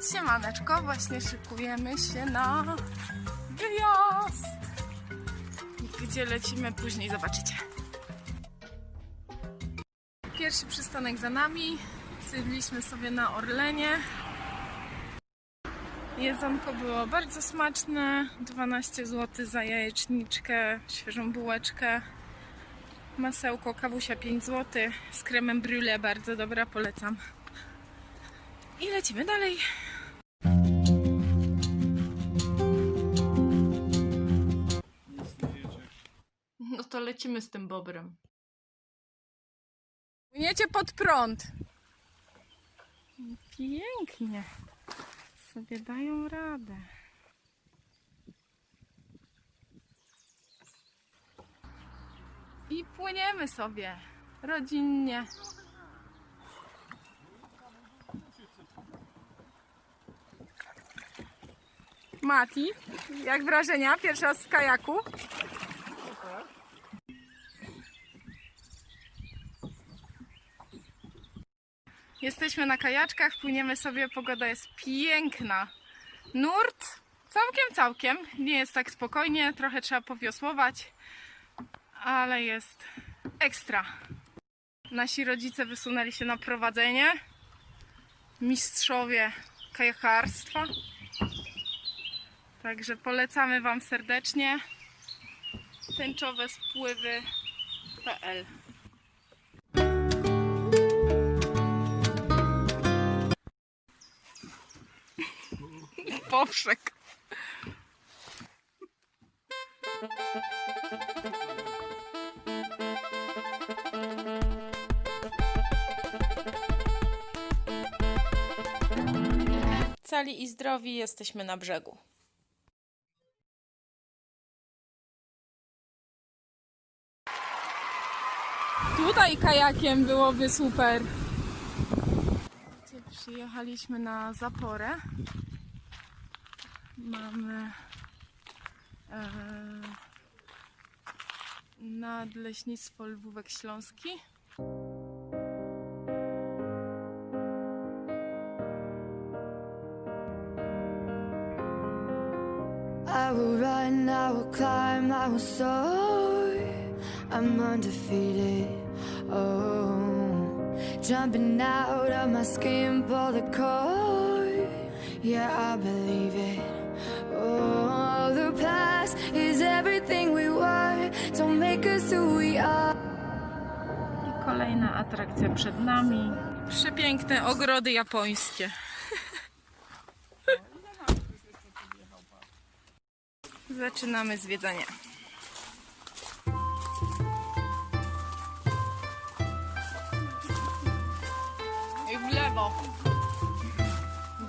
Siemaneczko, właśnie szykujemy się na wyjazd. Gdzie lecimy później zobaczycie. Pierwszy przystanek za nami. Zjedliśmy sobie na Orlenie. Jedzonko było bardzo smaczne. 12 zł za jajeczniczkę, świeżą bułeczkę. Masełko, kawusia 5 zł. Z kremem brûlée, bardzo dobra, polecam. I lecimy dalej. No to lecimy z tym bobrem. Płyniecie pod prąd. Pięknie. Sobie dają radę. I płyniemy sobie rodzinnie. Mati, jak wrażenia? Pierwszy raz z kajaku? Jesteśmy na kajaczkach, płyniemy sobie, pogoda jest piękna. Nurt całkiem, całkiem. Nie jest tak spokojnie, trochę trzeba powiosłować, ale jest ekstra. Nasi rodzice wysunęli się na prowadzenie. Mistrzowie kajakarstwa. Także polecamy Wam serdecznie tęczowe spływy.pl Powszek. Cali i zdrowi jesteśmy na brzegu. Tutaj kajakiem byłoby super. Przyjechaliśmy na zaporę. Mamy e, nadleśnictwo Lwówek Śląski. I will run, I will climb, I will soar. I'm undefeated. Oh, jumping out of my skin, pull the cord. Yeah, I believe it. I kolejna atrakcja przed nami. Przepiękne ogrody japońskie. Zaczynamy zwiedzanie. I w lewo.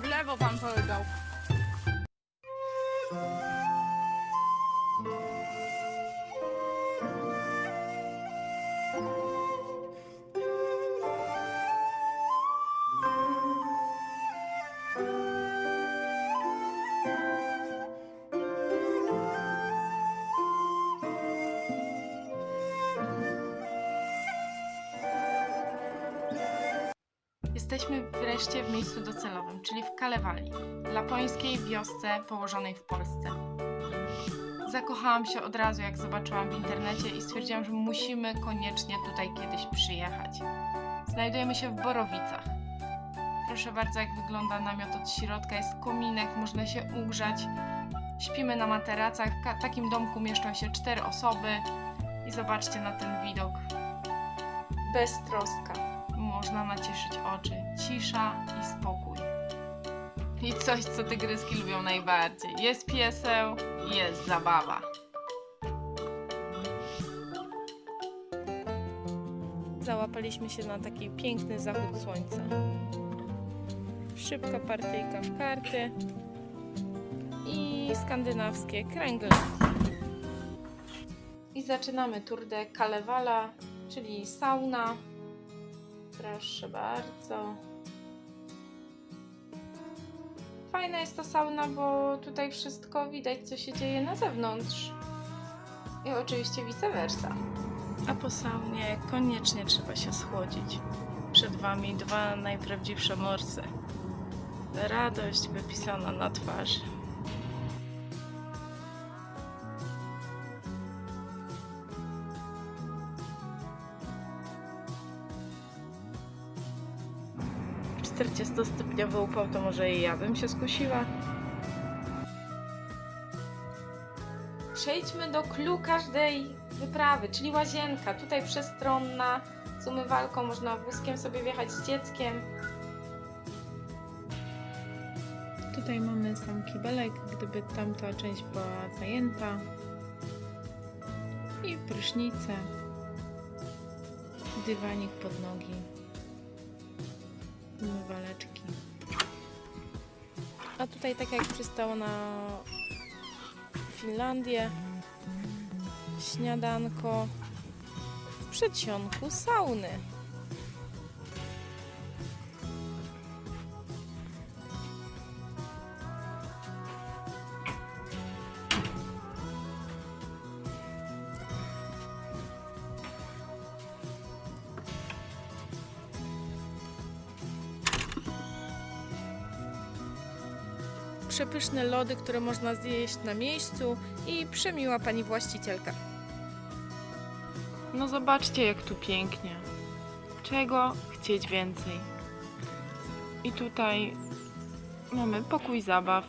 W lewo pan powiedział. Jesteśmy wreszcie w miejscu docelowym, czyli w Kalewali, lapońskiej wiosce położonej w Polsce. Zakochałam się od razu, jak zobaczyłam w internecie i stwierdziłam, że musimy koniecznie tutaj kiedyś przyjechać. Znajdujemy się w Borowicach. Proszę bardzo, jak wygląda namiot od środka. Jest kominek, można się ugrzać. Śpimy na materacach. W takim domku mieszczą się cztery osoby. I zobaczcie na ten widok. Beztroska można nacieszyć oczy. Cisza i spokój. I coś, co tygryski lubią najbardziej. Jest pieseł, jest zabawa. Załapaliśmy się na taki piękny zachód słońca. Szybka partyjka w karty i skandynawskie kręgle. I zaczynamy tour de Kalevala, czyli sauna. Proszę bardzo. Fajna jest ta sauna, bo tutaj wszystko widać, co się dzieje na zewnątrz. I oczywiście vice versa. A po saunie koniecznie trzeba się schłodzić. Przed Wami dwa najprawdziwsze morsy. Radość wypisana na twarzy. Czterdziestostopniowy upał to może i ja bym się skusiła. Przejdźmy do clue każdej wyprawy, czyli łazienka. Tutaj przestronna, z umywalką, można wózkiem sobie wjechać z dzieckiem. Tutaj mamy sam kibelek, gdyby tamta część była zajęta. I prysznice. Dywanik pod nogi. Umywaleczki. A tutaj tak jak przystało na Finlandię, śniadanko w przedsionku sauny. Przepyszne lody, które można zjeść na miejscu i przemiła pani właścicielka. No zobaczcie jak tu pięknie. Czego chcieć więcej? I tutaj mamy pokój zabaw.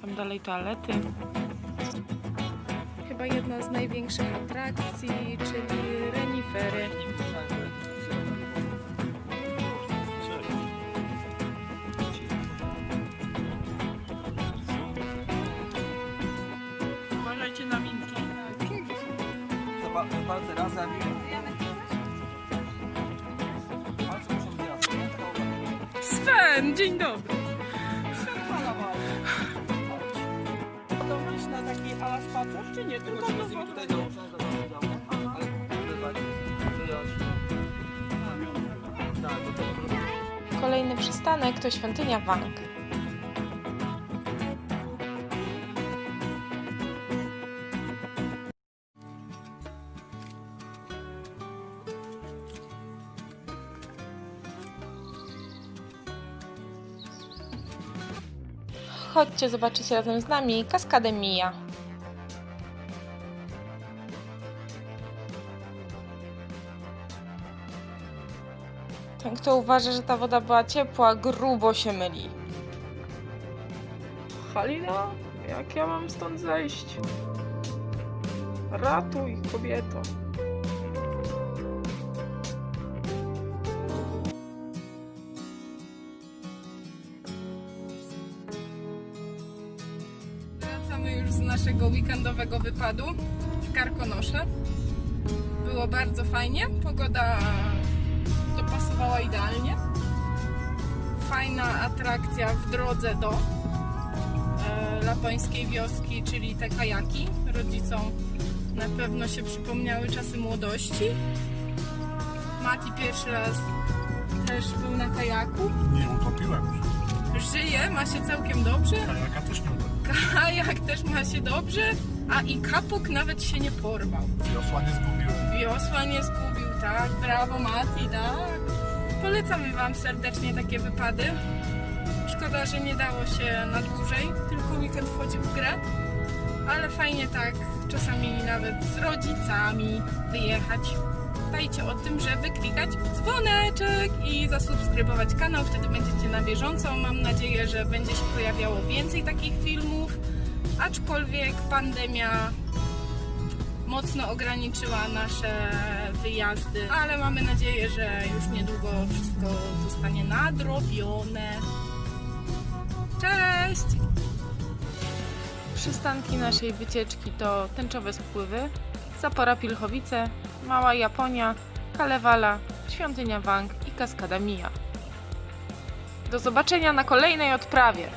Tam dalej toalety. Chyba jedna z największych atrakcji, czyli renifery. Pa- palce raz zabij. Palce muszą być. Sven, dzień dobry. Na taki ala spacer, czy nie? Tylko Tylko to z nimi tutaj dołączą, dołączą, dołączą. Ale wywać, wyjąć. Tak, to to Kolejny przystanek to świątynia Wang. Chodźcie zobaczyć razem z nami kaskadę Mija. Ten, kto uważa, że ta woda była ciepła, grubo się myli. Halina, jak ja mam stąd zejść? Ratuj, kobieto. Wracamy już z naszego weekendowego wypadu w Karkonosze. Było bardzo fajnie, pogoda dopasowała idealnie. Fajna atrakcja w drodze do e, lapońskiej wioski, czyli te kajaki. Rodzicom na pewno się przypomniały czasy młodości. Mati pierwszy raz też był na kajaku. Nie utopiłem. Żyje, ma się całkiem dobrze. Kajaka też nie utopiłem. Kajak też ma się dobrze, a i kapok nawet się nie porwał. Wiosła nie zgubiłem. Wiosła nie zgubił, tak? Brawo Mati, tak? Polecamy Wam serdecznie takie wypady. Szkoda, że nie dało się na dłużej, tylko weekend wchodził w grę. Ale fajnie tak czasami nawet z rodzicami wyjechać. Pamiętajcie o tym, żeby klikać w dzwoneczek i zasubskrybować kanał, wtedy będziecie na bieżąco. Mam nadzieję, że będzie się pojawiało więcej takich filmów, aczkolwiek pandemia mocno ograniczyła nasze wyjazdy, ale mamy nadzieję, że już niedługo wszystko zostanie nadrobione. Cześć! Przystanki naszej wycieczki to tęczowe spływy, Zapora Pilchowice, Mała Japonia, Kalewala, Świątynia Wang i Kaskada Mija. Do zobaczenia na kolejnej odprawie!